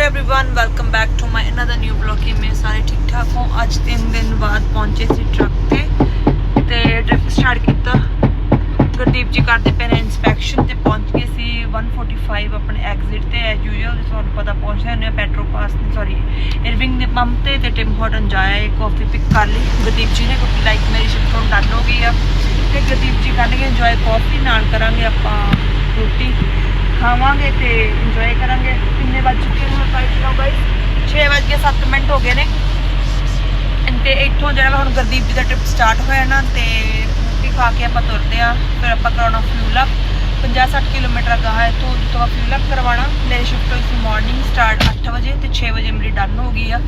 everyone welcome back to my another new blog की मैं सारे ठीक ठाक हो ਅੱਜ 3 ਦਿਨ ਬਾਅਦ ਪਹੁੰਚੇ ਸੀ ਟਰੱਕ ਤੇ ਤੇ ਟ੍ਰਿਪ ਸਟਾਰਟ ਕੀਤਾ ਗੁਰਦੀਪ ਜੀ ਕਰਦੇ ਪਏ ਨੇ ਇਨਸਪੈਕਸ਼ਨ ਤੇ ਪਹੁੰਚ ਗਏ ਸੀ 145 ਆਪਣੇ ਐਗਜ਼ਿਟ ਤੇ ਐਸ ਯੂਜੂਅਲ ਤੁਹਾਨੂੰ ਪਤਾ ਪਹੁੰਚੇ ਹੁੰਦੇ ਆ ਪੈਟਰੋ ਪਾਸ ਸੌਰੀ ਇਰਵਿੰਗ ਦੇ ਪੰਪ ਤੇ ਤੇ ਟਿਮ ਹਾਰਟਨ ਜਾਇਆ ਇੱਕ ਕਾਫੀ ਪਿਕ ਕਰ ਲਈ ਗੁਰਦੀਪ ਜੀ ਨੇ ਕਿਉਂਕਿ ਲਾਈਕ ਮੇਰੀ ਸ਼ਿਫਟ ਹੁਣ ਡਨ ਹੋ ਗਈ ਆ ਤੇ ਗੁਰਦੀਪ ਜੀ ਕਰਨਗੇ ਇੰਜੋਏ ਕਾਫੀ ਨਾਲ ਕਰਾਂਗੇ ਆਪਾਂ ਰੋਟੀ ਖਾਵਾਂਗੇ ਤੇ ਇੰਜੋਏ ਕਰਾਂਗੇ ਕਿੰਨੇ ਵੱਜ 7 ਮਿੰਟ ਹੋ ਗਏ ਨੇ। ਤੇ ਇੱਥੋਂ ਜਿਹੜਾ ਵਾ ਹੁਣ ਗੁਰਦੀਪ ਜੀ ਦਾ ਟ੍ਰਿਪ ਸਟਾਰਟ ਹੋਇਆ ਨਾ, ਤੇ ਰੋਟੀ ਖਾ ਕੇ ਆਪਾਂ ਤੁਰਦੇ ਆ ਫਿਰ ਆਪਾਂ ਕਰਾਉਣਾ ਫਿਊਲ ਅਪ 50-60 ਕਿਲੋਮੀਟਰ ਅਗਾਹ ਹੈ ਤੋਂ ਤੋਂ ਫਿਊਲ ਅਪ ਕਰਵਾਉਣਾ। ਮੇਰੀ ਸ਼ਿਫਟ ਹੋਈ ਸੀ ਮਾਰਨਿੰਗ ਸਟਾਰਟ 8 ਵਜੇ ਤੇ 6 ਵਜੇ ਮੇਰੀ ਡਨ ਹੋ ਗਈ ਆ।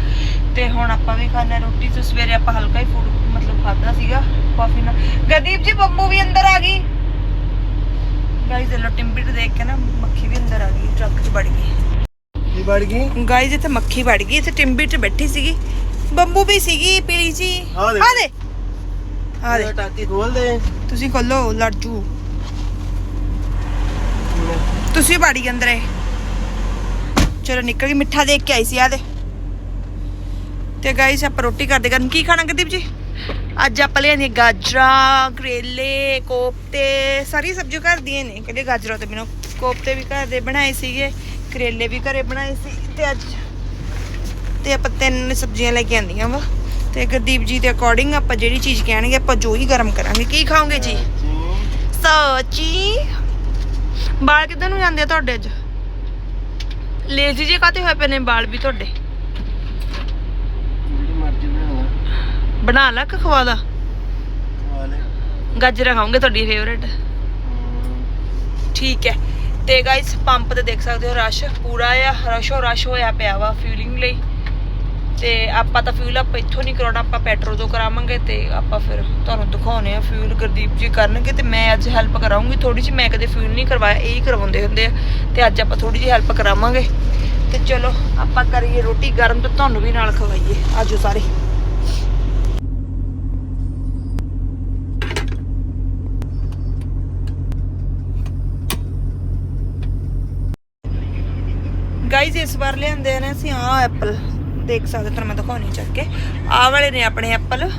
ਤੇ ਹੁਣ ਆਪਾਂ ਵੀ ਖਾਣਾ ਰੋਟੀ, ਤੇ ਸਵੇਰੇ ਆਪਾਂ ਹਲਕਾ ਹੀ ਫੂਡ ਮਤਲਬ ਖਾਦਾ ਸੀਗਾ ਕਾਫੀ ਨਾਲ। ਗੁਰਦੀਪ ਜੀ, ਬੰਬੂ ਵੀ ਅੰਦਰ ਆ ਗਈ। ਗਾਈਜ਼ ਇਹ ਲੋ ਟਿੰਬਿਟ ਦੇਖ ਕੇ ਨਾ ਮੱਖੀ ਵੀ ਅੰਦਰ ਆ ਗਈ ਟਰੱਕ 'ਚ ਵੜ ਗਈ। ਕੀ ਵੜ ਗਈ। ਗਾਈਜ਼ ਇੱਥੇ ਮੱਖੀ ਵੜ ਗਈ। ਇੱਥੇ ਟਿੰਬਿਟ 'ਚ ਬੈਠੀ ਸੀਗੀ। ਬੰਬੂ ਵੀ ਸੀਗੀ ਪੀਲੀ ਜੀ। ਆ ਦੇ। ਆ ਦੇ। ਟਾਕੀ ਖੋਲ ਦੇ। ਤੁਸੀਂ ਖੋਲੋ ਲੜਜੂ ਤੁਸੀਂ ਗਏ ਅੰਦਰੇ। ਚਲੋ ਨਿਕਲ ਗਈ ਮਿੱਠਾ ਦੇਖ ਕੇ ਆਈ ਸੀ ਆ ਦੇ। ਤੇ ਗਾਈਸ ਆਪਾਂ ਰੋਟੀ ਕਰਦੇ ਕਰਨ ਕੀ ਖਾਣਾ ਗਦੀਪ ਜੀ? ਅੱਜ ਆਪਾਂ ਲਿਆਂਦੀਆਂ ਗਾਜਰਾਂ ਕਰੇਲੇ ਕੋਫਤੇ ਸਾਰੀ ਸਬਜ਼ੀਆਂ ਘਰ ਦੀਆਂ ਨੇ। ਕਹਿੰਦੇ ਗਾਜਰਾਂ ਤੇ ਬਿਨੋ ਕੋਫਤੇ ਵੀ ਘਰ ਦੇ ਬਣਾਏ ਸੀਗੇ ਕਰੇਲੇ ਵੀ ਘਰੇ ਬਣਾਏ ਸੀ ਤੇ ਅੱਜ ਤੇ ਆਪਾਂ ਤਿੰਨ ਸਬਜ਼ੀਆਂ ਲੈ ਕੇ ਆਂਦੀਆਂ ਵਾ ਤੇ ਗੁਰਦੀਪ ਜੀ ਦੇ ਅਕੋਰਡਿੰਗ ਆਪਾਂ ਜਿਹੜੀ ਚੀਜ਼ ਕਹਿਣਗੇ ਆਪਾਂ ਜੋ ਹੀ ਗਰਮ ਕਰਾਂਗੇ। ਕੀ ਖਾਓਗੇ ਜੀ? ਸੋਚੀ ਬਾਲ ਕਿੱਧਰ ਨੂੰ ਜਾਂਦੇ ਆ ਤੁਹਾਡੇ ਅੱਜ? ਲੇਜ਼ੀ ਜੇ ਕਾਤੇ ਹੋਏ ਪਏ ਨੇ ਬਾਲ ਵੀ ਤੁਹਾਡੇ? ਬਣਾ ਲਾ। ਕਿ ਖਵਾ ਦਾ ਖਵਾ ਲੈ। ਗਾਜਰਾਂ ਖਾਓਗੇ ਤੁਹਾਡੀ ਫੇਵਰੇਟ ਠੀਕ ਹੈ। ਤੇ ਗਾਇਸ ਪੰਪ ਤੇ ਦੇਖ ਸਕਦੇ ਹੋ ਰਸ਼ ਪੂਰਾ ਆ ਰਸ਼ੋ ਰਸ਼ ਹੋਇਆ ਪਿਆ ਵਾ ਫਿਊਲਿੰਗ ਲਈ। ਤੇ ਆਪਾਂ ਤਾਂ ਫਿਊਲ ਅਪ ਇੱਥੋਂ ਨਹੀਂ ਕਰਾਉਣਾ, ਆਪਾਂ ਪੈਟਰੋਲ ਤੋਂ ਕਰਾਵਾਂਗੇ ਤੇ ਆਪਾਂ ਫਿਰ ਤੁਹਾਨੂੰ ਦਿਖਾਉਨੇ ਆ ਫਿਊਲ ਗੁਰਦੀਪ ਜੀ ਕਰਨਗੇ ਤੇ ਮੈਂ ਅੱਜ ਹੈਲਪ ਕਰਾਉਂਗੀ। ਥੋੜੀ ਜਿਹੀ ਮੈਂ ਕਦੇ ਫਿਊਲ ਨਹੀਂ ਕਰਵਾਇਆ, ਇਹ ਹੀ ਕਰਵਾਉਂਦੇ ਹੁੰਦੇ ਆ ਤੇ ਅੱਜ ਆਪਾਂ ਥੋੜੀ ਜਿਹੀ ਹੈਲਪ ਕਰਾਵਾਂਗੇ। ਤੇ ਚਲੋ ਆਪਾਂ ਕਰੀਏ ਰੋਟੀ, ਗਰਮ ਤੇ ਤੁਹਾਨੂੰ ਵੀ ਨਾਲ ਖਵਾਈਏ। ਆਜੋ ਸਾਰੇ। ਗਾਈਜ਼ ਇਸ ਵਾਰ ਲਿਆਂਦੇ ਨੇ ਅਸੀਂ ਆਹ ਐਪਲ ਦੇਖ ਸਕਦੇ ਤੁਹਾਨੂੰ ਮੈਂ ਦਿਖਾਉਣੀ ਚੱਕ ਕੇ। ਆਹ ਵਾਲੇ ਨੇ ਆਪਣੇ ਐਪਲ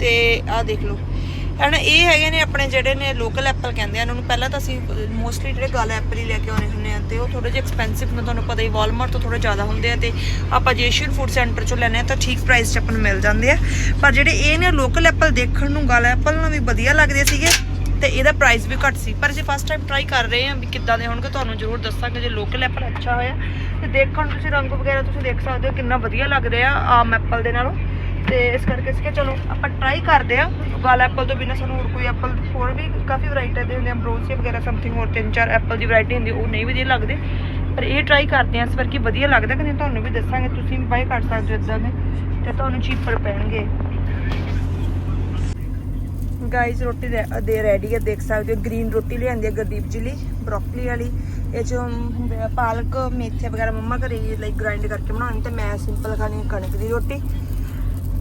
ਤੇ ਆਹ ਦੇਖ ਲਓ। ਹਨਾ, ਇਹ ਹੈਗੇ ਨੇ ਆਪਣੇ ਜਿਹੜੇ ਨੇ ਲੋਕਲ ਐਪਲ ਕਹਿੰਦੇ ਆ, ਇਹਨਾਂ ਨੂੰ ਪਹਿਲਾਂ ਤਾਂ ਅਸੀਂ ਮੋਸਟਲੀ ਜਿਹੜੇ ਗਾਲ ਐਪਲ ਹੀ ਲੈ ਕੇ ਆਉਣੇ ਹੁੰਦੇ ਆ ਤੇ ਉਹ ਥੋੜੇ ਜਿਹਾ ਐਕਸਪੈਂਸਿਵ ਨੇ, ਤੁਹਾਨੂੰ ਪਤਾ ਹੀ ਵਾਲਮਾਰਟ ਤੋਂ ਥੋੜੇ ਜ਼ਿਆਦਾ ਹੁੰਦੇ ਆ ਤੇ ਆਪਾਂ ਜੇ ਏਸ਼ੀਅਨ ਫੂਡ ਸੈਂਟਰ ਚੋਂ ਲੈਣੇ ਆ ਤਾਂ ਠੀਕ ਪ੍ਰਾਈਸ 'ਚ ਆਪਾਂ ਨੂੰ ਮਿਲ ਜਾਂਦੇ ਆ। ਪਰ ਜਿਹੜੇ ਇਹ ਨੇ ਲੋਕਲ ਐਪਲ ਦੇਖਣ ਨੂੰ ਗਾਲ ਐਪਲ ਨਾਲ ਵੀ ਵਧੀਆ ਲੱਗਦੇ ਸੀਗੇ। ਤੇ ਇਹਦਾ ਪ੍ਰਾਈਸ ਵੀ ਘੱਟ ਸੀ। ਪਰ ਜੇ ਫਸਟ ਟਾਈਮ ਟਰਾਈ ਕਰ ਰਹੇ ਆ ਵੀ ਕਿੱਦਾਂ ਦੇ ਹੋਣਗੇ, ਤੁਹਾਨੂੰ ਜ਼ਰੂਰ ਦੱਸਾਂਗੇ। ਜੇ ਲੋਕਲ ਐਪਲ ਅੱਛਾ ਹੋਇਆ, ਤੇ ਦੇਖਣ ਤੁਸੀਂ ਰੰਗ ਵਗੈਰਾ ਤੁਸੀਂ ਦੇਖ ਸਕਦੇ ਹੋ ਕਿੰਨਾ ਵਧੀਆ ਲੱਗਦੇ ਆ ਆਮ ਐਪਲ ਦੇ ਨਾਲੋਂ। ਤੇ ਇਸ ਕਰਕੇ ਅਸੀਂ ਕਿਹਾ ਚਲੋ ਆਪਾਂ ਟਰਾਈ ਕਰਦੇ ਆ ਗਾਲ ਐਪਲ ਤੋਂ ਬਿਨਾਂ ਸਾਨੂੰ ਹੋਰ ਕੋਈ ਐਪਲ ਹੋਰ ਵੀ ਕਾਫੀ ਵੈਰਾਈਟੀ ਦੇ ਹੁੰਦੇ ਆ ਅੰਬਰੋਸੀਆ ਵਗੈਰਾ ਸਮਥਿੰਗ ਹੋਰ, ਤਿੰਨ ਚਾਰ ਐਪਲ ਦੀ ਵੈਰਾਈਟੀ ਹੁੰਦੀ, ਉਹ ਨਹੀਂ ਵਧੀਆ ਲੱਗਦੇ। ਪਰ ਇਹ ਟਰਾਈ ਕਰਦੇ ਆ ਇਸ ਵਾਰ ਕੀ ਵਧੀਆ ਲੱਗਦਾ ਕਿ ਤੁਹਾਨੂੰ ਵੀ ਦੱਸਾਂਗੇ। ਤੁਸੀਂ ਵੀ ਬਾਈ ਕਰ ਸਕਦੇ ਹੋ ਇਦਾਂ ਦੇ, ਤੇ ਤੁਹਾਨੂੰ ਚੀਪਰ ਪੈਣਗੇ। ਗਾਈਸ ਰੋਟੀ ਦੇ- ਦੇ ਰੈਡੀ ਹੈ ਦੇਖ ਸਕਦੇ ਹੋ ਗ੍ਰੀਨ ਰੋਟੀ ਲਿਆਂਦੀ ਹੈ ਗੁਰਦੀਪ ਜੀ ਲਈ ਬ੍ਰੋਕਲੀ ਵਾਲੀ। ਇਹ ਚ ਪਾਲਕ, ਮੇਥੇ ਵਗੈਰਾ ਮੰਮਾ ਘਰੇ ਲਈ ਗ੍ਰਾਈਂਡ ਕਰਕੇ ਬਣਾਉਣੀ, ਤੇ ਮੈਂ ਸਿੰਪਲ ਖਾਣੀ ਕਣਕ ਦੀ ਰੋਟੀ।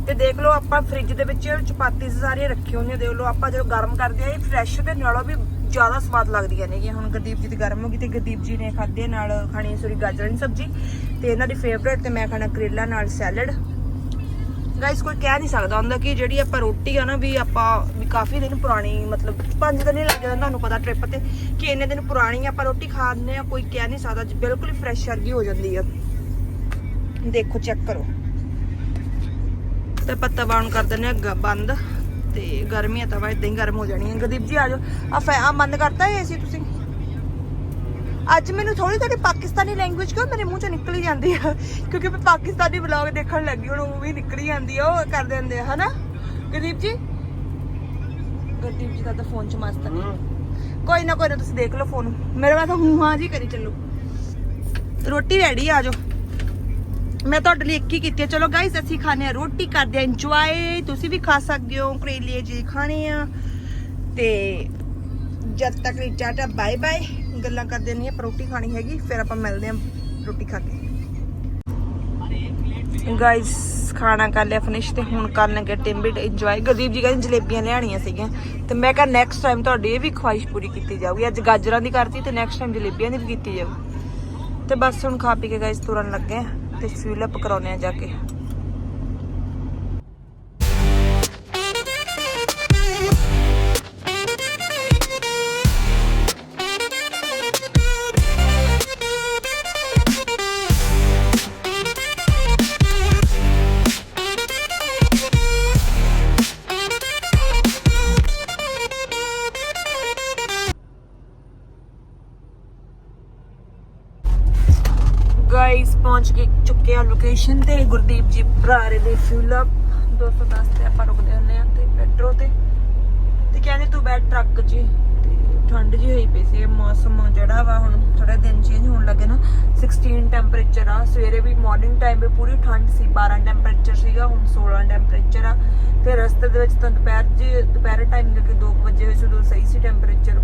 ਤੇ ਦੇਖ ਲਓ, ਆਪਾਂ ਫ੍ਰਿਜ ਦੇ ਵਿੱਚ ਚਪਾਤੀ ਸਾਰੀਆਂ ਰੱਖੀ ਹੁੰਦੀਆਂ ਦੇਖ ਲਓ, ਆਪਾਂ ਜਦੋਂ ਗਰਮ ਕਰਦੇ ਆ, ਇਹ ਫਰੈਸ਼ ਤੇ ਨਾਲੋਂ ਵੀ ਜ਼ਿਆਦਾ ਸਵਾਦ ਲੱਗਦੀਆਂ ਨੇ ਹੁਣ ਗੁਰਦੀਪ ਜੀ ਦੀ ਗਰਮ ਹੋ ਗਈ, ਤੇ ਗੁਰਦੀਪ ਜੀ ਨੇ ਖਾਦੇ ਨਾਲ ਖਾਣੀ ਸੋਰੀ ਗਾਜਰਾਂ ਦੀ ਸਬਜ਼ੀ, ਤੇ ਇਹਨਾਂ ਦੀ ਫੇਵਰੇਟ ਤੇ ਮੈਂ ਖਾਣਾ ਕਰੇਲਾ ਨਾਲ ਸੈਲਡ ਗਾਇਸ ਕੋਈ ਕਹਿ ਨਹੀਂ ਸਕਦਾ। ਹੁੰਦਾ ਕਿ ਜਿਹੜੀ ਆਪਾਂ ਰੋਟੀ ਆ ਨਾ, ਵੀ ਆਪਾਂ ਵੀ ਕਾਫੀ ਦਿਨ ਪੁਰਾਣੀ, ਮਤਲਬ 5 ਦਿਨ ਹੀ ਲੱਗ ਜਾਂਦੇ ਤੁਹਾਨੂੰ ਪਤਾ ਟ੍ਰਿਪ ਤੇ, ਕਿ ਇੰਨੇ ਦਿਨ ਪੁਰਾਣੀ ਆਪਾਂ ਰੋਟੀ ਖਾਂਦੇ ਆ, ਕੋਈ ਕਹਿ ਨਹੀਂ ਸਕਦਾ। ਬਿਲਕੁਲ ਹੀ ਫਰੈਸ਼ ਵਰਗੀ ਹੋ ਜਾਂਦੀ ਆ। ਦੇਖੋ ਚੈੱਕ ਕਰੋ। ਤੇ ਪੱਤਾ ਬਾਉਣ ਕਰ ਦਿੰਦੇ ਆ ਬੰਦ। ਤੇ ਗਰਮੀ ਆ ਤਾਂ ਵਾ ਇਦਾਂ ਹੀ ਗਰਮ ਹੋ ਜਾਣੀ ਹੈ ਗੁਰਦੀਪ ਜੀ, ਆ ਜਾਓ। ਆ ਬੰਦ ਕਰਤਾ ਹੈ ਏਸੀ ਤੁਸੀਂ? ਅੱਜ ਮੈਨੂੰ ਥੋੜੀ ਥੋੜੀ ਪਾਕਿਸਤਾਨੀ ਲੈਂਗੁਏਜ ਕਿਉਂ ਮੇਰੇ ਮੂੰਹ ਚੋਂ ਨਿਕਲ ਹੀ ਜਾਂਦੀ ਆ? ਕਿਉਂਕਿ ਮੈਂ ਪਾਕਿਸਤਾਨੀ ਵਲੌਗ ਦੇਖਣ ਲੱਗੀ ਹੁਣ ਉਹ ਵੀ ਨਿਕਲ ਹੀ ਜਾਂਦੀ ਆ ਉਹ ਕਰ ਦਿੰਦੇ ਆ ਹਨਾ? ਗੁਰਦੀਪ ਜੀ? ਗੁਰਦੀਪ ਜੀ ਦਾ ਤਾਂ ਫੋਨ ਚ ਮਸਤ ਨੇ ਕੋਈ ਨਾ ਕੋਈ ਨਾ ਤੁਸੀਂ ਦੇਖ ਲਓ ਫੋਨ ਮੇਰੇ ਵਾਸਤੇ ਹੂੰ ਹਾਂ ਜੀ ਕਰੀ ਚੱਲੋ। ਰੋਟੀ ਰੈਡੀ ਆ ਜਾਓ। ਮੈਂ ਤੁਹਾਡੇ ਲਈ ਇੱਕ ਹੀ ਕੀਤੀ ਹੈ ਚਲੋ ਗਾਇਸ ਅਸੀਂ ਖਾਣੇ ਆ ਰੋਟੀ ਕਰਦੇ ਆ ਇੰਜੋਏ ਤੁਸੀਂ ਵੀ ਖਾ ਸਕਦੇ ਹੋ ਕਰੇਲੇ ਜੀ ਖਾਣੇ ਆ। ਤੇ ਜਦ ਤੱਕ ਲਈ ਟਾਟਾ ਬਾਏ ਬਾਏ ਗੱਲਾਂ ਕਰਦੇ ਨਹੀਂ ਆਪਾਂ ਰੋਟੀ ਖਾਣੀ ਹੈਗੀ, ਫਿਰ ਆਪਾਂ ਮਿਲਦੇ ਹਾਂ ਰੋਟੀ ਖਾ ਕੇ। ਗਾਇਸ ਖਾਣਾ ਕਰ ਲਿਆ ਫਿਨਿਸ਼ ਤੇ ਹੁਣ ਕਰਨਗੇ ਟਿੰਬਿਟ ਇੰਜੋਏ ਗੁਰਦੀਪ ਜੀ ਕਹਿੰਦੇ ਜਲੇਬੀਆਂ ਲਿਆਣੀਆਂ ਸੀਗੀਆਂ। ਤੇ ਮੈਂ ਕਿਹਾ ਨੈਕਸਟ ਟਾਈਮ ਤੁਹਾਡੀ ਇਹ ਵੀ ਖੁਆਇਸ਼ ਪੂਰੀ ਕੀਤੀ ਜਾਊਗੀ। ਅੱਜ ਗਾਜਰਾਂ ਦੀ ਕਰਤੀ ਤੇ ਨੈਕਸਟ ਟਾਈਮ ਜਲੇਬੀਆਂ ਦੀ ਵੀ ਕੀਤੀ ਜਾਊ ਤੇ ਬਸ ਹੁਣ ਖਾ ਪੀ ਕੇ ਗਾਇਸ ਤੁਰਨ ਲੱਗੇ ਆ ਤੇ ਫਿਲ ਅਪ ਕਰਾਉਣੇ ਆ ਜਾ ਕੇ। ਚੁੱਕੇ ਤੇ ਗੁਰਦੀਪ ਜੀ ਭਰਾਰੇ ਦੇ ਫਿਲ ਅਪ 210 ਤੇ ਆਪਾਂ ਰੁਕਦੇ ਹੁੰਨੇ ਆ ਤੇ ਪੈਟਰੋ ਤੇ। ਤੇ ਕਹਿੰਦੇ ਤੂੰ ਬੈਠ ਟਰੱਕ 'ਚ ਤੇ ਠੰਡ ਜੀ ਹੋਈ ਪਈ ਸੀ, ਮੌਸਮ ਜਿਹੜਾ ਵਾ ਹੁਣ ਥੋੜਾ ਦਿਨ ਚੇਂਜ ਹੋਣ ਲੱਗੇ ਨਾ। 16 ਟੈਂਪਰੇਚਰ ਆ। ਸਵੇਰੇ ਵੀ ਮਾਰਨਿੰਗ ਟਾਈਮ 'ਤੇ ਪੂਰੀ ਠੰਡ ਸੀ। 12 ਟੈਂਪਰੇਚਰ ਸੀਗਾ, ਹੁਣ 16 ਟੈਂਪਰੇਚਰ ਆ। ਤੇ ਰਸਤੇ ਦੇ ਵਿੱਚ ਤਾਂ ਦੁਪਹਿਰ ਜੀ, ਦੁਪਹਿਰੇ ਟਾਈਮ ਦੇ 2 ਵਜੇ ਹੋਏ ਸੀ, ਉਦੋਂ ਸਹੀ ਸੀ ਟੈਂਪਰੇਚਰ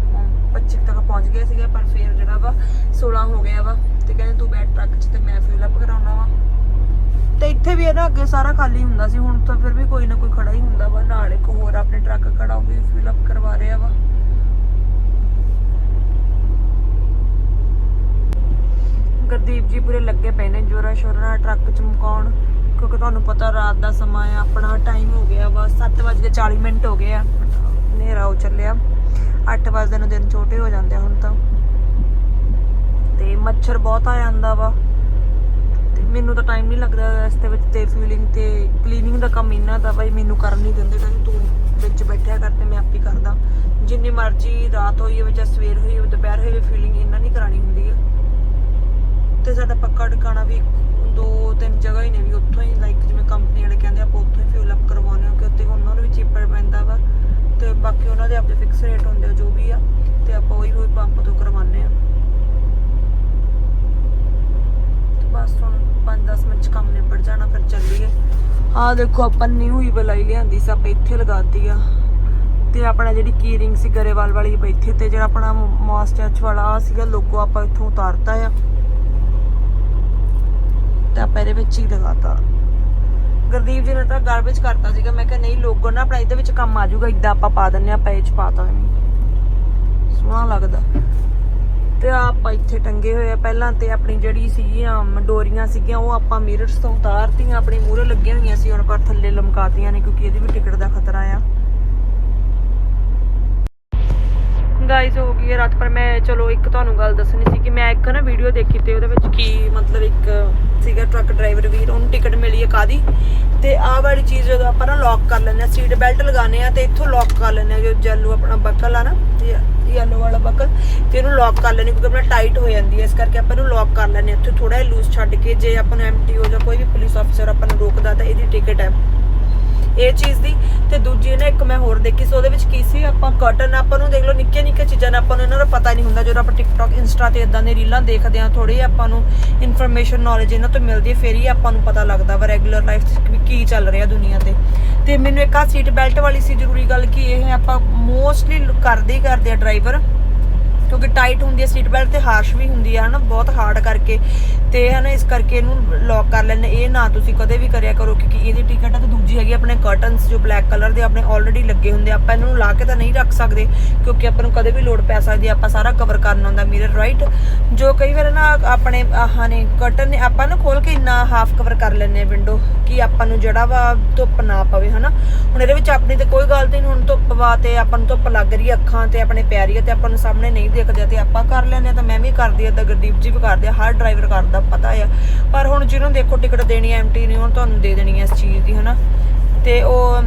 25 ਤੱਕ ਪਹੁੰਚ ਗਿਆ ਸੀਗਾ, ਪਰ ਫੇਰ ਜਿਹੜਾ ਵਾ 16 ਹੋ ਗਿਆ ਵਾ। ਤੇ ਕਹਿੰਦੇ ਤੂੰ ਬੈਠ ਟਰੱਕ 'ਚ ਤੇ ਮੈਂ ਫਿਲ ਅਪ ਕਰਾਉਣਾ ਵਾ। ਤੇ ਇੱਥੇ ਵੀ ਇਹਦਾ ਅੱਗੇ ਸਾਰਾ ਖਾਲੀ ਹੁੰਦਾ ਸੀ, ਹੁਣ ਤਾਂ ਫਿਰ ਵੀ ਕੋਈ ਨਾ ਕੋਈ ਖੜਾ ਹੀ ਹੁੰਦਾ ਵਾ। ਨਾਲ ਇੱਕ ਹੋਰ ਆਪਣੇ ਟਰੱਕ ਖੜਾ, ਉਹ ਵੀ ਫਿਲ ਅਪ ਕਰਵਾ ਰਿਹਾ ਵਾ। ਗੁਰਦੀਪ ਜੀ ਪੂਰੇ ਲੱਗੇ ਪਏ ਨੇ ਜੋਰਾ ਸ਼ੋਰਾ ਟਰੱਕ ਚਮਕਾਉਣ ਕਿਉਂਕਿ ਤੁਹਾਨੂੰ ਪਤਾ ਰਾਤ ਦਾ ਸਮਾਂ ਆ, ਆਪਣਾ ਟਾਈਮ ਹੋ ਗਿਆ ਵਾ 7:40 ਮਿੰਟ ਹੋ ਗਏ ਆ। ਹਨੇਰਾ ਹੋ ਚੱਲਿਆ। 8 ਵਜੇ ਨੂੰ ਦਿਨ ਛੋਟੇ ਹੋ ਜਾਂਦੇ ਆ ਹੁਣ ਤਾਂ। ਤੇ ਮੱਛਰ ਬਹੁਤ ਆ ਜਾਂਦਾ ਵਾ। ਮੈਨੂੰ ਤਾਂ ਟਾਈਮ ਨਹੀਂ ਲੱਗਦਾ ਰਸਤੇ ਵਿੱਚ ਤੇ ਫੀਲਿੰਗ ਤੇ ਕਲੀਨਿੰਗ ਦਾ ਕੰਮ ਇੰਨਾ ਦਾ ਭਾਈ ਮੈਨੂੰ ਕਰਨ ਨਹੀਂ ਦਿੰਦੇ ਕਹਿੰਦੇ ਤੂੰ ਵਿੱਚ ਬੈਠਿਆ ਕਰ ਤੇ ਮੈਂ ਆਪੇ ਕਰਦਾ। ਜਿੰਨੀ ਮਰਜ਼ੀ ਰਾਤ ਹੋਈ ਹੋਵੇ ਜਾਂ ਸਵੇਰ ਹੋਈ ਹੋਵੇ, ਦੁਪਹਿਰ ਹੋਈ ਹੋਵੇ ਫੀਲਿੰਗ ਇੰਨਾ ਨਹੀਂ ਕਰਾਣੀ ਹੁੰਦੀ ਹੈ ਤੇ ਸਾਡਾ ਪੱਕਾ ਟਿਕਾਣਾ ਵੀ ਇੱਕ- ਦੋ ਤਿੰਨ ਜਗ੍ਹਾ ਹੀ ਨੇ ਵੀ ਉੱਥੋਂ ਹੀ ਲਾਈਕ ਜਿਵੇਂ ਕੰਪਨੀ ਵਾਲੇ ਕਹਿੰਦੇ ਆਪਾਂ ਉੱਥੋਂ ਹੀ ਫਿਲ ਅਪ ਕਰਵਾਉਣੇ ਹੋ ਕਿ ਉੱਥੇ ਉਹਨਾਂ ਨੂੰ ਵੀ ਚੀਪਰ ਪੈਂਦਾ ਵਾ। ਤੇ ਬਾਕੀ ਉਹਨਾਂ ਦੇ ਆਪਣੇ ਫਿਕਸ ਰੇਟ ਹੁੰਦੇ ਆ, ਜੋ ਵੀ ਆ, ਤੇ ਆਪਾਂ ਉਹੀ ਹੋਈ ਪੰਪ ਤੋਂ ਕਰਵਾਉਂਦੇ ਆ ਤੇ ਬਸ ਹੁਣ 5-10 ਮਿੰਟ 'ਚ ਕੰਮ ਨਿਬੜ ਜਾਣਾ, ਫਿਰ ਚੱਲੀਏ। ਆਹ ਦੇਖੋ, ਆਪਾਂ ਨਿਊ ਹੀ ਬਲਾਈ ਲਿਆਂਦੀ ਸੀ, ਆਪਾਂ ਇੱਥੇ ਲਗਾਤੀ ਆ। ਤੇ ਆਪਣਾ ਜਿਹੜੀ ਕੀਰਿੰਗ ਸੀ ਗਰੇਵਾਲ ਵਾਲੀ ਬੈਠੇ ਤੇ ਜਿਹੜਾ ਆਪਣਾ ਮੌਸ ਵਾਲਾ, ਆਹ ਸੀਗਾ ਲੋਗੋ ਆਪਾਂ ਇੱਥੋਂ ਉਤਾਰਤਾ ਆ। ਤੇ ਆਪਾਂ ਇਹਦੇ ਵਿੱਚ ਹੀ ਲਗਾਤਾ। ਗੁਰਦੀਪ ਜੀ ਨੇ ਤਾਂ ਗਾਰਬੇਜ ਕਰਤਾ ਸੀਗਾ, ਮੈਂ ਕਿਹਾ ਨਹੀਂ ਲੋਗੋ ਨਾ ਆਪਣਾ ਇਹਦੇ ਵਿੱਚ ਕੰਮ ਆ ਜਾਊਗਾ ਇਦਾਂ ਆਪਾਂ ਪਾ ਦਿੰਨੇ ਆ ਪੇਜ ਪਾਤਾ ਐਵੇਂ ਸੋਹਣਾ ਲੱਗਦਾ। ਤੇ ਆਪਾਂ ਇੱਥੇ ਟੰਗੇ ਹੋਏ ਆ। ਪਹਿਲਾਂ ਤੇ ਆਪਣੀ ਜਿਹੜੀ ਸੀਗੀਆਂ ਡੋਰੀਆਂ ਸੀਗੀਆਂ, ਉਹ ਆਪਾਂ ਮਿਰਰਸ ਤੋਂ ਉਤਾਰਤੀਆਂ, ਆਪਣੀ ਮੂਹਰੇ ਲੱਗੀਆਂ ਹੋਈਆਂ ਸੀ, ਹੁਣ ਪਰ ਥੱਲੇ ਲਮਕਾਤੀਆਂ ਨੇ, ਕਿਉਂਕਿ ਇਹਦੀ ਵੀ ਟਿਕਟ ਦਾ ਖਤਰਾ ਆ। ਗਾਇਜ਼ ਹੋ ਗਈ ਹੈ ਰਾਤ, ਪਰ ਮੈਂ, ਚਲੋ, ਇੱਕ ਤੁਹਾਨੂੰ ਗੱਲ ਦੱਸਣੀ ਸੀ ਕਿ ਮੈਂ ਇੱਕ ਨਾ ਵੀਡੀਓ ਦੇਖੀ ਤੇ ਉਹਦੇ ਵਿੱਚ ਕੀ ਮਤਲਬ ਇੱਕ ਸੀਗਾ ਟਰੱਕ ਡਰਾਈਵਰ ਵੀਰ, ਉਹਨੂੰ ਟਿਕਟ ਮਿਲੀ ਹੈ ਕਾਦੀ ਤੇ ਆਹ ਵਾਲੀ ਚੀਜ਼ ਜਦੋਂ ਆਪਾਂ ਨਾ ਲੌਕ ਕਰ ਲੈਂਦੇ ਆ ਸੀਟ ਬੈਲਟ ਲਗਾਉਂਦੇ ਆ ਤੇ ਇੱਥੋਂ ਲੌਕ ਕਰ ਲੈਂਦੇ ਆ ਜੋ ਜੈਲੋ ਆਪਣਾ ਬਕਲ ਆ ਨਾ ਯੈਲੋ ਵਾਲਾ ਬਕਲ ਤੇ ਇਹਨੂੰ ਲੌਕ ਕਰ ਲੈਂਦੇ ਕਿਉਂਕਿ ਆਪਣਾ ਟਾਈਟ ਹੋ ਜਾਂਦੀ ਹੈ, ਇਸ ਕਰਕੇ ਆਪਾਂ ਇਹਨੂੰ ਲੌਕ ਕਰ ਲੈਂਦੇ ਆ ਇੱਥੇ ਥੋੜਾ ਜਿਹਾ ਲੂਜ਼ ਛੱਡ ਕੇ ਜੇ ਆਪਾਂ ਨੂੰ ਐਮਟੀਓ ਜਾਂ ਕੋਈ ਵੀ ਪੁਲਿਸ ਅਫਸਰ ਆਪਾਂ ਨੂੰ ਰੋਕਦਾ ਤਾਂ ਇਹਦੀ ਟਿਕਟ ਹੈ। ਇਹ ਚੀਜ਼ ਦੀ ਤੇ ਦੂਜੀ ਨਾ ਇੱਕ ਮੈਂ ਹੋਰ ਦੇਖੀ ਸੀ, ਉਹਦੇ ਵਿੱਚ ਕੀ ਸੀ, ਆਪਾਂ ਕਾਟਨ ਆਪਾਂ ਨੂੰ ਦੇਖ ਲਓ, ਨਿੱਕੀਆਂ ਨਿੱਕੀਆਂ ਚੀਜ਼ਾਂ ਦਾ ਆਪਾਂ ਨੂੰ ਇਹਨਾਂ ਦਾ ਪਤਾ ਨਹੀਂ ਹੁੰਦਾ, ਜਦੋਂ ਆਪਾਂ ਟਿਕਟੌਕ ਇੰਸਟਾ ਤੇ ਇਦਾਂ ਦੇ ਰੀਲਾਂ ਦੇਖਦੇ ਆ ਥੋੜੀ ਆਪਾਂ ਨੂੰ ਇਨਫੋਰਮੇਸ਼ਨ ਨੌਲੇਜ ਇਹਨਾਂ ਤੋਂ ਮਿਲਦੀ ਹੈ, ਫਿਰ ਹੀ ਆਪਾਂ ਨੂੰ ਪਤਾ ਲੱਗਦਾ ਵਾ ਰੈਗੂਲਰ ਲਾਈਫ 'ਚ ਵੀ ਕੀ ਚੱਲ ਰਿਹਾ ਦੁਨੀਆ ਤੇ। ਤੇ ਮੈਨੂੰ ਇੱਕ ਆ ਸੀਟ ਬੈਲਟ ਵਾਲੀ ਸੀ ਜ਼ਰੂਰੀ ਗੱਲ ਕਿ ਇਹ ਆਪਾਂ ਮੋਸਟਲੀ ਕਰਦੇ ਹੀ ਕਰਦੇ ਆ ਡਰਾਈਵਰ ਕਿਉਂਕਿ ਟਾਈਟ ਹੁੰਦੀ ਹੈ ਸੀਟ ਬੈਲਟ ਤੇ ਹਾਰਸ਼ ਵੀ ਹੁੰਦੀ ਹੈ ਹਨਾ, ਬਹੁਤ ਹਾਰਡ ਕਰਕੇ। ਤੇ ਹਨਾ, ਇਸ ਕਰਕੇ ਇਹਨੂੰ ਲੌਕ ਕਰ ਲੈਣੇ ਇਹ ਨਾ ਤੁਸੀਂ ਕਦੇ ਵੀ ਕਰਿਆ ਕਰੋ ਕਿਉਂਕਿ ਇਹਦੀ ਟਿਕਟ ਆ ਤੇ ਦੂਜੀ ਹੈਗੀ ਆਪਣੇ ਕਰਟਨਸ ਜੋ ਬਲੈਕ ਕਲਰ ਦੇ ਆਪਣੇ ਆਲਰੇਡੀ ਲੱਗੇ ਹੁੰਦੇ ਆਪਾਂ ਇਹਨਾਂ ਨੂੰ ਲਾ ਕੇ ਤਾਂ ਨਹੀਂ ਰੱਖ ਸਕਦੇ, ਕਿਉਂਕਿ ਆਪਾਂ ਨੂੰ ਕਦੇ ਵੀ ਲੋਡ ਪੈ ਸਕਦੀ ਆਪਾਂ ਸਾਰਾ ਕਵਰ ਕਰਨਾ ਹੁੰਦਾ ਮਿਰਰ ਰਾਈਟ ਜੋ ਕਈ ਵਾਰ ਨਾ ਆਪਣੇ ਆਹ ਨੇ ਕਰਟਨ ਨੇ, ਆਪਾਂ ਨਾ ਖੋਲ ਕੇ ਇੰਨਾ ਹਾਫ ਕਵਰ ਕਰ ਲੈਂਦੇ ਆ ਵਿੰਡੋ ਕਿ ਆਪਾਂ ਨੂੰ ਜਿਹੜਾ ਵਾ ਧੁੱਪ ਨਾ ਪਵੇ, ਹਨਾ? ਹੁਣ ਇਹਦੇ ਵਿੱਚ ਆਪਣੀ ਤੇ ਕੋਈ ਗਲਤੀ ਨਹੀਂ, ਹੁਣ ਧੁੱਪ ਵਾ ਤੇ ਆਪਾਂ ਨੂੰ ਧੁੱਪ ਲੱਗ ਰਹੀ ਹੈ ਅੱਖਾਂ ਤੇ, ਆਪਣੇ ਪੈਰੀ ਆ ਤੇ ਆਪਾਂ ਨੂੰ ਸਾਹਮਣੇ ਨਹੀਂ ਦਿਖਦਾ ਤੇ ਆਪਾਂ ਕਰ ਲੈਂਦੇ ਆ। ਤਾਂ ਮੈਂ ਵੀ ਕਰਦੀ ਆ ਤਾਂ ਗੁਰਦੀਪ ਜੀ ਵੀ ਕਰਦੇ ਆ, ਹਰ ਡਰਾਈਵਰ ਕਰਦਾ। ਪਤਾ ਆ। ਪਰ ਹੁਣ ਜਿਹਨੂੰ ਦੇਖੋ ਟਿਕਟ ਦੇਣੀ ਐਮਟੀ ਨੇ ਹੁਣ ਤੁਹਾਨੂੰ ਦੇ ਦੇਣੀ ਐ ਇਸ ਚੀਜ਼ ਦੀ, ਹਨਾ। ਤੇ ਉਹ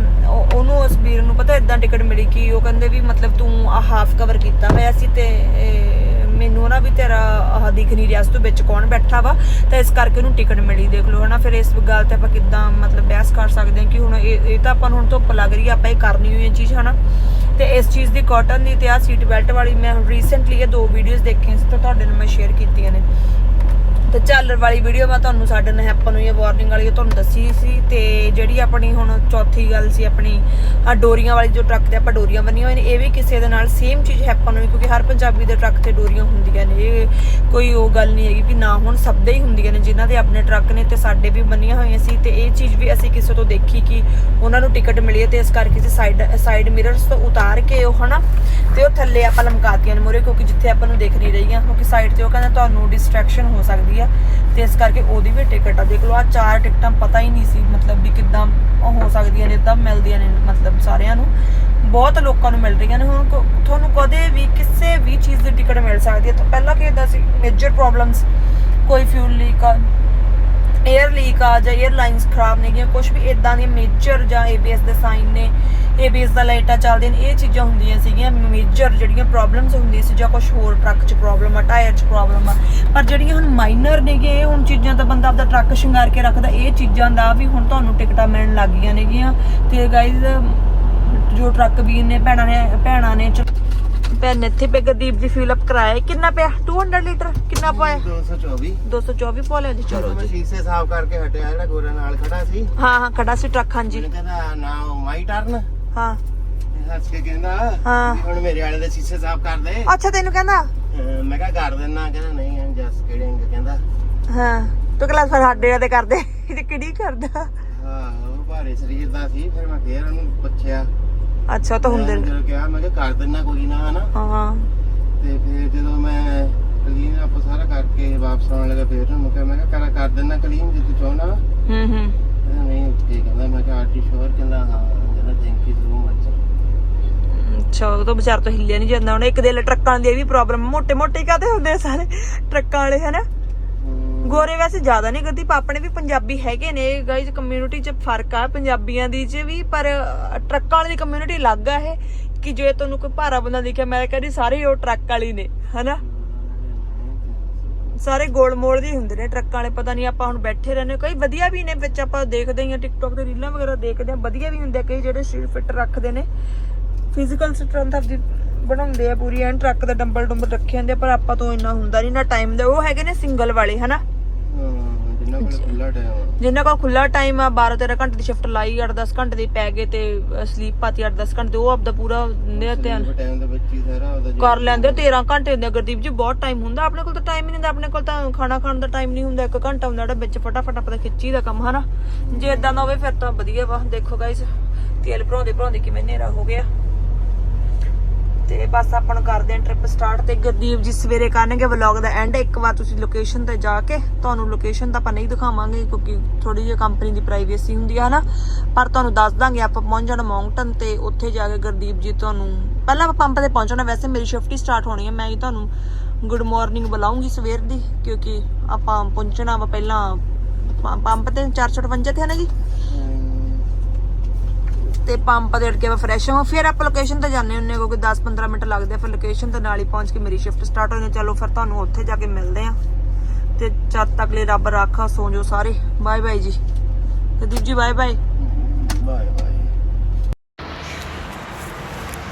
ਉਹਨੂੰ ਉਸ ਵੀਰ ਨੂੰ ਪਤਾ ਇਦਾਂ ਟਿਕਟ ਮਿਲੀ ਕਿ ਉਹ ਕਹਿੰਦੇ ਵੀ ਮਤਲਬ ਤੂੰ ਆ ਹਾਫ ਕਵਰ ਕੀਤਾ ਹੋਇਆ ਸੀ ਤੇ ਮੈਨੂੰ ਨਾ ਵੀ ਤੇਰਾ ਆਹ ਦਿਖ ਨਹੀਂ ਰਿਹਾ ਤੂੰ ਵਿੱਚ ਕੌਣ ਬੈਠਾ ਵਾ? ਤਾਂ ਇਸ ਕਰਕੇ ਉਹਨੂੰ ਟਿਕਟ ਮਿਲੀ, ਦੇਖ ਲਓ, ਹਨਾ। ਫਿਰ ਇਸ ਗੱਲ ਤੇ ਆਪਾਂ ਕਿੱਦਾਂ ਮਤਲਬ ਬਹਿਸ ਕਰ ਸਕਦੇ ਹਾਂ ਕਿ ਹੁਣ ਇਹ ਤਾਂ ਆਪਾਂ ਨੂੰ ਹੁਣ ਧੁੱਪ ਲੱਗ ਰਹੀ ਆ, ਆਪਾਂ ਇਹ ਕਰਨੀ ਹੋਈ ਇਹ ਚੀਜ਼, ਹਨਾ। ਤੇ ਇਸ ਚੀਜ਼ ਦੀ ਕਾਟਨ ਦੀ ਤੇ ਆ ਸੀਟ ਬੈਲਟ ਵਾਲੀ ਮੈਂ ਰੀਸੈਂਟਲੀ ਇਹ ਦੋ ਵੀਡੀਓਜ਼ ਦੇਖੀਆਂ ਸੀ, ਤਾਂ ਤੁਹਾਡੇ ਨਾਲ ਮੈਂ ਸ਼ੇਅਰ ਕੀਤੀਆਂ ਨੇ। ਤੇ ਝਾਲਰ ਵਾਲੀ ਵੀਡੀਓ ਮੈਂ ਤੁਹਾਨੂੰ ਸਾਡੇ ਨਾਲ ਆਪਾਂ ਨੂੰ ਇਹ ਵਾਰਨਿੰਗ ਵਾਲੀ ਇਹ ਤੁਹਾਨੂੰ ਦੱਸੀ ਸੀ ਤੇ ਜਿਹੜੀ ਆਪਣੀ ਹੁਣ ਚੌਥੀ ਗੱਲ ਸੀ ਆਪਣੀ ਆ ਡੋਰੀਆਂ ਵਾਲੀ ਜੋ ਟਰੱਕ ਤੇ ਆਪਾਂ ਡੋਰੀਆਂ ਬੰਨੀਆਂ ਹੋਈਆਂ ਨੇ, ਇਹ ਵੀ ਕਿਸੇ ਦੇ ਨਾਲ ਸੇਮ ਚੀਜ਼ ਹੈਪਨ ਹੋਈ ਕਿਉਂਕਿ ਹਰ ਪੰਜਾਬੀ ਦੇ ਟਰੱਕ ਤੇ ਡੋਰੀਆਂ ਹੁੰਦੀਆਂ ਨੇ, ਇਹ ਕੋਈ ਉਹ ਗੱਲ ਨਹੀਂ ਹੈਗੀ ਵੀ ਨਾ ਹੁਣ ਸਭ ਦੇ ਹੀ ਹੁੰਦੀਆਂ ਨੇ, ਜਿਨ੍ਹਾਂ ਦੇ ਆਪਣੇ ਟਰੱਕ ਨੇ ਤੇ ਸਾਡੇ ਵੀ ਬੰਨੀਆਂ ਹੋਈਆਂ ਸੀ ਤੇ ਇਹ ਚੀਜ਼ ਵੀ ਅਸੀਂ ਕਿਸੇ ਤੋਂ ਦੇਖੀ ਕਿ ਉਹਨਾਂ ਨੂੰ ਟਿਕਟ ਮਿਲੀ ਹੈ ਤੇ ਇਸ ਕਰਕੇ ਅਸੀਂ ਸਾਈਡ ਸਾਈਡ ਮਿਰਰਸ ਤੋਂ ਉਤਾਰ ਕੇ ਉਹ ਹਨਾ, ਤੇ ਉਹ ਥੱਲੇ ਆਪਾਂ ਲਮਕਾਤੀਆਂ ਨੇ ਮੂਹਰੇ, ਕਿਉਂਕਿ ਜਿੱਥੇ ਆਪਾਂ ਨੂੰ ਦਿਖ ਨਹੀਂ ਰਹੀਆਂ, ਕਿਉਂਕਿ ਸਾਈਡ ਤੇ ਉਹ ਕਹਿੰਦਾ ਤੁਹਾਨੂੰ ਡਿਸਟਰੈਕਸ਼ਨ ਹੋ ਸਕਦੀ ਹੈ। ਆ ਤੇ ਇਸ ਕਰਕੇ ਉਹਦੀ ਵੀ ਟਿਕਟ ਆ। ਦੇਖ ਲਓ ਆ ਚਾਰ ਟਿਕਟਾਂ ਪਤਾ ਹੀ ਨਹੀਂ ਸੀ ਮਤਲਬ ਵੀ ਕਿੱਦਾਂ ਹੋ ਸਕਦੀਆਂ ਨੇ, ਇਦਾਂ ਮਿਲਦੀਆਂ ਨੇ ਮਤਲਬ ਸਾਰਿਆਂ ਨੂੰ। ਬਹੁਤ ਲੋਕਾਂ ਨੂੰ ਮਿਲ ਰਹੀਆਂ ਨੇ। ਹੁਣ ਤੁਹਾਨੂੰ ਕਦੇ ਵੀ ਕਿਸੇ ਵੀ ਚੀਜ਼ ਦੀ ਟਿਕਟ ਮਿਲ ਸਕਦੀ ਹੈ। ਤਾਂ ਪਹਿਲਾਂ ਕੀ ਹੁੰਦਾ ਸੀ ਮੇਜਰ ਪ੍ਰੋਬਲਮਸ ਕੋਈ ਫਿਊਲ ਲੀਕ 에ਅਰ ਲੀਕ ਆ ਜਾਂ 에ਅਰਲਾਈਨਸ ਖਰਾਬ ਨੇਗੀਆਂ ਕੁਝ ਵੀ ਇਦਾਂ ਦੀਆਂ ਮੇਜਰ ਜਾਂ ABS ਦੇ ਸਾਈਨ ਨੇ ABS ਦਾ ਲਾਈਟਾਂ ਚੱਲਦੀਆਂ ਨੇ, ਇਹ ਚੀਜ਼ਾਂ ਹੁੰਦੀਆਂ ਸੀਗੀਆਂ ਮੇਜਰ ਜਿਹੜੀਆਂ ਪ੍ਰੋਬਲਮਸ ਹੁੰਦੀਆਂ ਸੀ ਜਾਂ ਕੁਝ ਹੋਰ ਟਰੱਕ 'ਚ ਪ੍ਰੋਬਲਮ ਆ ਟਾਇਰ 'ਚ ਪ੍ਰੋਬਲਮ ਆ। ਪਰ ਜਿਹੜੀਆਂ ਹੁਣ ਮਾਈਨਰ ਨੇਗੇ ਇਹ ਹੁਣ ਚੀਜ਼ਾਂ ਤਾਂ ਬੰਦਾ ਆਪਦਾ ਟਰੱਕ ਸ਼ਿੰਗਾਰ ਕੇ ਰੱਖਦਾ, ਇਹ ਚੀਜ਼ਾਂ ਦਾ ਵੀ ਹੁਣ ਤੁਹਾਨੂੰ ਟਿਕਟਾਂ ਮਿਲਣ ਲੱਗ ਗਈਆਂ ਨੇਗੀਆਂ ਤੇ ਗਾਇਜ਼ ਜੋ ਟਰੱਕ ਵੀਰ ਨੇ, ਭੈਣਾਂ ਨੇ ਭੈਣਾਂ ਨੇ ਚ- ਭੈਣ ਨੇ ਇੱਥੇ ਪੇ ਗਦੀਪ ਜੀ ਫਿਲ ਅਪ ਕਰਾਇਆ। ਕਿੰਨਾ ਪਿਆ? 200 ਲੀਟਰ ਕਿੰਨਾ ਪਾਇਆ? 224 224 ਪਾ ਲਿਆ ਜੀ ਚਲੋ ਮੈਂ ਜੀ। ਸ਼ੀਸ਼ੇ ਸਾਫ਼ ਕਰਕੇ ਹਟਿਆ ਜਿਹੜਾ ਗੋਰਾ ਨਾਲ ਖੜਾ ਸੀ। ਹਾਂ ਹਾਂ ਖੜਾ ਸੀ ਟਰੱਕ ਹਾਂਜੀ। ਕਹਿੰਦਾ ਨਾ ਮਾਈ ਟਰਨ। ਹਾਂ। ਹੱਸ ਕੇ ਕਹਿੰਦਾ ਹਾਂ। ਹੁਣ ਮੇਰੇ ਵਾਲੇ ਦੇ ਸ਼ੀਸ਼ੇ ਸਾਫ਼ ਕਰ ਦੇ। ਅੱਛਾ ਤੈਨੂੰ ਕਹਿੰਦਾ? ਮੈਂ ਕਿਹਾ ਕਰ ਦਿੰਨਾ। ਕਹਿੰਦਾ ਨਹੀਂ ਜਸ ਕਿਹੜੇ ਅੰਗ ਕਹਿੰਦਾ। ਹਾਂ। ਤੂੰ ਕਲਾਸ ਫਿਰ ਸਾਡੇ ਦੇ ਕਰਦੇ। ਇਹ ਕਿਹੜੀ ਕਰਦਾ? ਹਾਂ ਉਹ ਭਾਰੇ ਸਰੀਰ ਦਾ ਸੀ ਫਿਰ ਮੈਂ ਫੇਰ ਉਹਨੂੰ ਪੁੱਛਿਆ। ਅੱਛਾ ਉਹ ਤਾਂ ਹੁੰਦੇ ਨੇ। ਕਿਹਾ ਮੈਂ ਕਿਹਾ ਕਰ ਦਿੰਨਾ ਕੋਈ ਨਾ ਹਨਾ? ਹਾਂ। ਤੇ ਫਿਰ ਜਦੋਂ ਮੈਂ ਕਲੀਨ ਆਪ ਸਾਰਾ ਕਰਕੇ ਵਾਪਸ ਆਉਣ ਲੱਗਾ ਫਿਰ ਉਹਨੂੰ ਕਿਹਾ ਮੈਂ ਕਿਹਾ ਕਰ ਕਰ ਦਿੰਨਾ ਕਲੀਨ ਜੇ ਤੂੰ ਚਾਹਣਾ ਹੂੰ ਹੂੰ। ਕਹਿੰਦਾ ਨਹੀਂ ਓਕੇ ਕਹਿੰਦਾ ਮੈਂ ਕਿਹਾ ਆਰਟੀ ਸ਼ੋਰ ਕਹਿੰਦਾ ਹਾਂ ਕਹਿੰਦਾ ਥੈਂਕ ਯੂ ਸੋ ਮਚ ਅੱਛਾ ਉਹ ਤਾਂ ਵਿਚਾਰ ਤੋਂ ਹਿੱਲਿਆ ਨਹੀਂ ਜਾਂਦਾ। ਹੁਣ ਇੱਕ ਦੇ ਟਰੱਕਾਂ ਦੀ ਇਹ ਵੀ ਪ੍ਰੋਬਲਮ ਮੋਟੇ ਮੋਟੇ ਕਾਤੇ ਹੁੰਦੇ ਸਾਰੇ? ਟਰੱਕਾਂ ਵਾਲੇ ਹਨਾ? ਗੋਰੇ ਵੈਸੇ ਜ਼ਿਆਦਾ ਨਹੀਂ ਗਰਦੀਪ ਆਪਣੇ ਵੀ ਪੰਜਾਬੀ ਹੈਗੇ ਨੇ। ਗਾਇਜ਼ ਕਮਿਊਨਿਟੀ 'ਚ ਫ਼ਰਕ ਆ ਪੰਜਾਬੀਆਂ ਦੀ 'ਚ ਵੀ ਪਰ ਟਰੱਕਾਂ ਵਾਲੀ ਦੀ ਕਮਿਊਨਿਟੀ ਅਲੱਗ ਆ ਇਹ ਕਿ ਜੇ ਤੁਹਾਨੂੰ ਕੋਈ ਭਾਰਾ ਬੰਦਾ ਦਿਖਿਆ ਮੈਂ ਕਹਿੰਦੀ ਸਾਰੇ ਉਹ ਟਰੱਕ ਵਾਲੀ ਨੇ ਹਨਾ? ਸਾਰੇ ਗੋਲ ਮੋੜ ਦੇ ਹੁੰਦੇ ਨੇ ਟਰੱਕਾਂ ਵਾਲੇ ਪਤਾ ਨਹੀਂ ਆਪਾਂ ਹੁਣ ਬੈਠੇ ਰਹਿੰਦੇ ਕਈ ਵਧੀਆ ਵੀ ਨੇ ਵਿੱਚ ਆਪਾਂ ਦੇਖਦੇ ਹਾਂ ਆ ਟਿਕਟੌਕ ਤੇ ਰੀਲਾਂ ਵਗੈਰਾ ਦੇਖਦੇ ਹਾਂ ਵਧੀਆ ਵੀ ਹੁੰਦੇ ਆ ਕਈ ਜਿਹੜੇ ਸਰੀਰ ਫਿੱਟ ਰੱਖਦੇ ਨੇ। ਫਿਜ਼ੀਕਲ ਸਟਰੈਂਥ ਆਪਦੀ ਬਣਾਉਂਦੇ ਆ ਪੂਰੀ ਐਨ ਟਰੱਕ ਦਾ ਡੰਬਲ ਡੰਬਲ ਰੱਖੇ ਹੁੰਦੇ ਆ, ਪਰ ਆਪਾਂ ਤੋਂ ਇੰਨਾ ਹੁੰਦਾ ਨਹੀਂ ਨਾ ਟਾਈਮ ਦਾ। ਉਹ ਹੈਗੇ ਨੇ ਸਿੰਗਲ ਵਾਲੇ ਹਨਾ? ਹਾਂ ਜਿੰਨਾ ਕੋਲ ਖੁੱਲਾ ਟਾਈਮ ਜਿਨ੍ਹਾਂ ਕੋਲ ਖੁੱਲਾ ਟਾਈਮ ਆ 12 13 ਘੰਟੇ ਦੀ ਸ਼ਿਫਟ ਲਾਈ 8-10 ਘੰਟੇ ਦੀ ਪੈ ਗਏ ਤੇ ਸਲੀਪ ਪਾਤੀ 8-10 ਘੰਟੇ ਉਹ ਆਪਦਾ ਪੂਰਾ ਨੇ ਧਿਆਨ ਟਾਈਮ ਦੇ ਸਾਰਾ ਕਰ ਲੈਂਦੇ ਹੋ, 13 ਘੰਟੇ ਹੁੰਦੇ ਗੁਰਦੀਪ ਜੀ ਬਹੁਤ ਟਾਈਮ ਹੁੰਦਾ। ਆਪਣੇ ਕੋਲ ਤਾਂ ਟਾਈਮ ਹੀ ਨਹੀਂ ਹੁੰਦਾ। ਆਪਣੇ ਕੋਲ ਤਾਂ ਖਾਣਾ ਖਾਣ ਦਾ ਟਾਈਮ ਨਹੀਂ ਹੁੰਦਾ। 1 ਘੰਟਾ ਹੁੰਦਾ ਜਿਹੜਾ ਵਿੱਚ ਫਟਾਫਟ ਆਪਾਂ ਖਿੱਚੀ ਦਾ ਕੰਮ ਹਨਾ? ਜੇ ਇਦਾਂ ਦਾ ਹੋਵੇ ਫਿਰ ਤਾਂ ਵਧੀਆ ਵਾ। ਦੇਖੋ ਗਾਇਸ ਤੇਲ ਭਰਾਉਂਦੇ ਭਰਾਉਂਦੇ ਕਿਵੇਂ ਹਨੇਰਾ ਹੋ ਗਿਆ। ਤੇ ਬਸ ਆਪਾਂ ਨੂੰ ਕਰਦੇ ਆਂ ਟ੍ਰਿਪ ਸਟਾਰਟ ਤੇ ਗੁਰਦੀਪ ਜੀ ਸਵੇਰੇ ਕਰਨਗੇ ਵਲੌਗ ਦਾ ਐਂਡ ਇੱਕ ਵਾਰ ਤੁਸੀਂ ਲੋਕੇਸ਼ਨ ਤੇ ਜਾ ਕੇ ਤੁਹਾਨੂੰ ਲੋਕੇਸ਼ਨ ਤਾਂ ਆਪਾਂ ਨਹੀਂ ਦਿਖਾਵਾਂਗੇ ਕਿਉਂਕਿ ਥੋੜੀ ਜਿਹੀ ਕੰਪਨੀ ਦੀ ਪ੍ਰਾਈਵੇਸੀ ਹੁੰਦੀ ਆ ਹਨਾ। ਪਰ ਤੁਹਾਨੂੰ ਦੱਸ ਦਾਂਗੇ ਆਪਾਂ ਪਹੁੰਚ ਜਾਣਾ ਮੌਂਗਟਨ ਤੇ, ਉੱਥੇ ਜਾ ਕੇ ਗੁਰਦੀਪ ਜੀ ਤੁਹਾਨੂੰ ਪਹਿਲਾਂ ਆਪਾਂ ਪੰਪ ਤੇ ਪਹੁੰਚਣਾ ਵੈਸੇ ਮੇਰੀ ਸ਼ਿਫਟ ਹੀ ਸਟਾਰਟ ਹੋਣੀ ਹੈ ਮੈਂ ਹੀ ਤੁਹਾਨੂੰ ਗੁੱਡ ਮਾਰਨਿੰਗ ਬੁਲਾਉਂਗੀ ਸਵੇਰ ਦੀ ਕਿਉਂਕਿ ਆਪਾਂ ਪਹੁੰਚਣਾ ਵਾ ਪਹਿਲਾਂ ਪੰਪ ਤੇ 458 ਤੇ ਹੈ ਨਾ ਜੀ? ਤੇ ਪੰਪ ਦੇ ਅੜਕੇ ਫਰੈਸ਼ ਹਾਂ। ਫਿਰ ਆਪਾਂ ਲੋਕੇਸ਼ਨ ਤੇ ਜਾਂਦੇ ਹੁੰਨੇ ਕਿਉਂਕਿ 10-15 ਮਿੰਟ ਲੱਗਦੇ ਆ। ਫਿਰ ਲੋਕੇਸ਼ਨ ਤੇ ਨਾਲ ਹੀ ਪਹੁੰਚ ਕੇ ਮੇਰੀ ਸ਼ਿਫਟ ਸਟਾਰਟ ਹੋਣੀ ਚਲੋ ਫਿਰ ਤੁਹਾਨੂੰ ਉੱਥੇ ਜਾ ਕੇ ਮਿਲਦੇ ਆ ਤੇ ਜਦ ਤੱਕ ਲਈ ਰੱਬ ਰਾਖਾ ਸੋ ਜਾਓ ਸਾਰੇ। ਬਾਏ ਬਾਏ ਜੀ। ਤੇ ਜੀ bye bye bye bye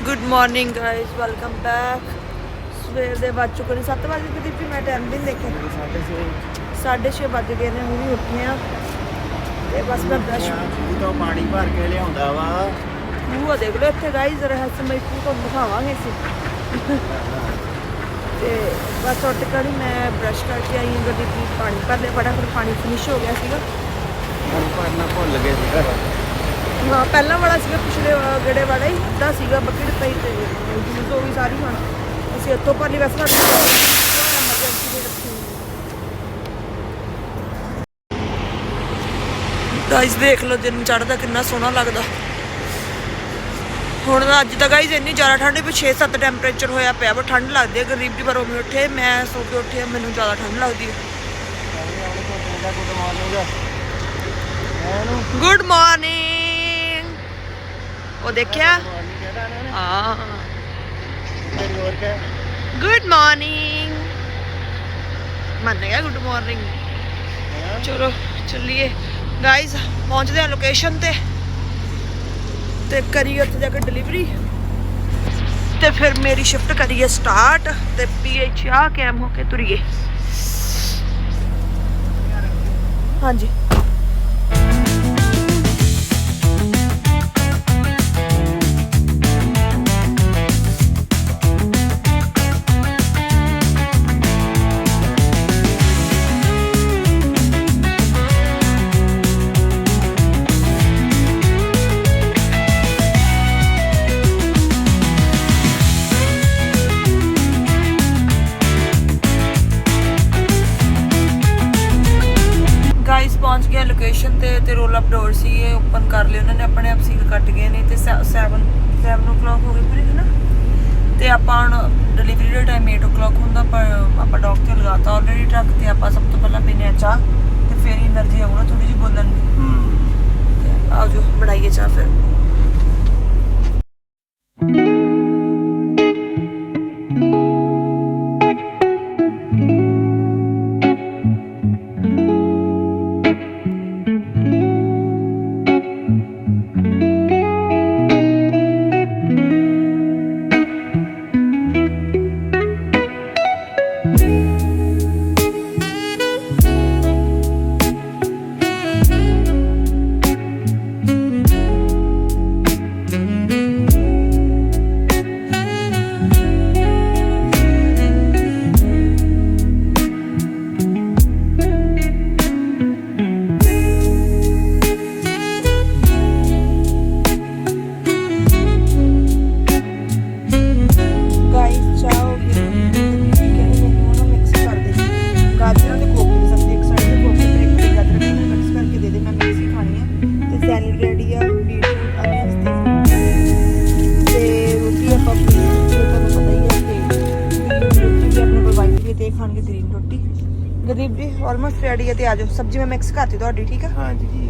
good morning guys welcome back ਸਵੇਰ ਦੇ ਵੱਜ ਚੁੱਕੇ ਨੇ 7 ਵਜੇ ਵੀ ਮੈਂ ਟਾਈਮ ਵੀ ਨਹੀਂ ਦੇਖਿਆ। ਸਾਡੇ ਸੇ 6:30 ਵੱਜ ਗਏ ਨੇ ਹੁਣੀ ਉੱਠੇ ਆ ਤੇ ਬਸ ਮੈਂ ਬ੍ਰਸ਼ ਤੋਂ ਪਾਣੀ ਭਰ ਕੇ ਲਿਆਉਂਦਾ ਵਾ। ਮੂੰਹ ਦੇਖ ਲਓ ਇੱਥੇ ਗਾਇਸ ਰਹੱਸਮਈ ਖੂਹ ਤੁਹਾਨੂੰ ਦਿਖਾਵਾਂਗੇ ਅਸੀਂ। ਤੇ ਬਸ ਉੱਠ ਕੇ ਹੀ ਮੈਂ ਬ੍ਰਸ਼ ਕਰਕੇ ਆਈ ਹਾਂ ਗੱਡੀ ਦੀ ਪਾਣੀ ਭਰ ਲਿਆ ਫਟਾਫਟ ਪਾਣੀ ਫਿਨਿਸ਼ ਹੋ ਗਿਆ ਸੀਗਾ। ਹੁਣ ਭਰਨਾ ਭੁੱਲ ਗਏ ਸੀ ਹਾਂ ਪਹਿਲਾਂ ਵਾਲਾ ਸੀਗਾ ਪਿਛਲੇ ਗੇੜੇ ਵਾਲਾ ਹੀ ਅੱਧਾ ਸੀਗਾ ਬਕਟ ਪਈ ਤੇ ਯੂਜ਼ ਹੋ ਗਈ ਸਾਰੀ ਹੁਣ। ਅਸੀਂ ਇੱਥੋਂ ਭਰ ਲਈ ਵੈਸੇ ਸਾਡੀ ਐਮਰਜੈਂਸੀ ਦੇ ਰੱਖੀ ਗਾਇਸ ਦੇਖ ਲਓ ਦਿਨ ਚੜ੍ਹਦਾ ਕਿੰਨਾ ਸੋਹਣਾ ਲੱਗਦਾ। ਹੁਣ ਤਾਂ ਅੱਜ ਤਾਂ ਗਾਇਸ ਇੰਨੀ ਜ਼ਿਆਦਾ ਠੰਡ ਵੀ 6-7 ਟੈਂਪਰੇਚਰ ਹੋਇਆ ਪਿਆ ਬਟ ਠੰਡ ਲੱਗਦੀ ਹੈ, ਗਰੀਬ ਦੀ ਪਰੋਂ ਉੱਠੇ, ਮੈਂ ਸੋ ਕੇ ਉੱਠਿਆ ਮੈਨੂੰ ਜ਼ਿਆਦਾ ਠੰਡ ਲੱਗਦੀ ਹੈ। ਗੁੱਡ ਮਾਰਨਿੰਗ ਉਹ ਦੇਖਿਆ? ਹਾਂ। ਗੁੱਡ ਮਾਰਨਿੰਗ ਮੰਨ ਗਿਆ ਗੁੱਡ ਮਾਰਨਿੰਗ ਚਲੋ, ਚੱਲੀਏ। ਗਾਇਸ ਪਹੁੰਚਦੇ ਆ ਲੋਕੇਸ਼ਨ ਤੇ। ਤੇ ਕਰੀ ਉੱਥੇ ਜਾ ਕੇ ਡਿਲੀਵਰੀ ਤੇ ਫਿਰ ਮੇਰੀ ਸ਼ਿਫਟ ਕਰੀਏ ਸਟਾਰਟ ਤੇ ਪੀਐਚ ਆ ਕੈਮ ਹੋ ਕੇ ਤੁਰੀਏ। ਹਾਂਜੀ। ਤੇ ਆਪਾਂ ਹੁਣ ਡਿਲੀਵਰੀ ਦਾ ਟਾਈਮ 8 ਕਲੋਕ ਹੁੰਦਾ ਪਰ ਆਪਾਂ ਡੌਕ ਤੇ ਲਗਾਤਾ ਆਲਰੇਡੀ ਟਰੱਕ ਤੇ ਆਪਾਂ ਸਭ ਤੋਂ ਪਹਿਲਾਂ ਪੀਨੇ ਆ ਚਾਹ ਤੇ ਫਿਰ એનર્ਜੀ ਆਉਣਾ ਥੋੜੀ ਜਿਹੀ ਬੋਲਣ ਦੀ। ਹੂੰ। ਆਓ ਜੋ ਬਣਾਈਏ ਚਾਹ ਫਿਰ। ਸਬਜ਼ੀ ਮੈਂ ਮਿਕਸ ਕਰਤੀ ਤੁਹਾਡੀ ਠੀਕ ਹੈ ਹਾਂਜੀ ਠੀਕ